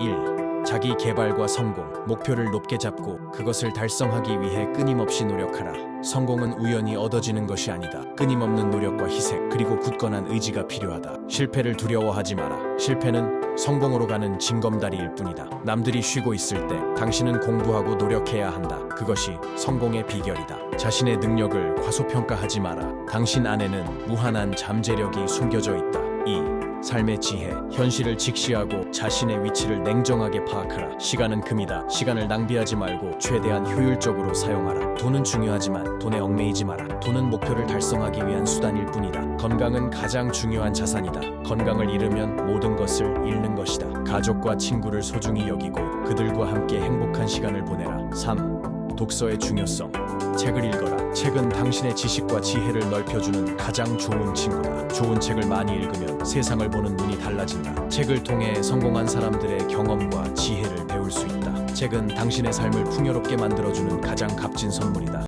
1. 자기 개발과 성공, 목표를 높게 잡고 그것을 달성하기 위해 끊임없이 노력하라. 성공은 우연히 얻어지는 것이 아니다. 끊임없는 노력과 희생, 그리고 굳건한 의지가 필요하다. 실패를 두려워하지 마라. 실패는 성공으로 가는 징검다리일 뿐이다. 남들이 쉬고 있을 때 당신은 공부하고 노력해야 한다. 그것이 성공의 비결이다. 자신의 능력을 과소평가하지 마라. 당신 안에는 무한한 잠재력이 숨겨져 있다. 2. 삶의 지혜, 현실을 직시하고 자신의 위치를 냉정하게 파악하라. 시간은 금이다. 시간을 낭비하지 말고 최대한 효율적으로 사용하라. 돈은 중요하지만 돈에 얽매이지 마라. 돈은 목표를 달성하기 위한 수단일 뿐이다. 건강은 가장 중요한 자산이다. 건강을 잃으면 모든 것을 잃는 것이다. 가족과 친구를 소중히 여기고 그들과 함께 행복한 시간을 보내라. 3. 독서의 중요성. 책을 읽어라. 책은 당신의 지식과 지혜를 넓혀주는 가장 좋은 친구다. 좋은 책을 많이 읽으면 세상을 보는 눈이 달라진다. 책을 통해 성공한 사람들의 경험과 지혜를 배울 수 있다. 책은 당신의 삶을 풍요롭게 만들어주는 가장 값진 선물이다.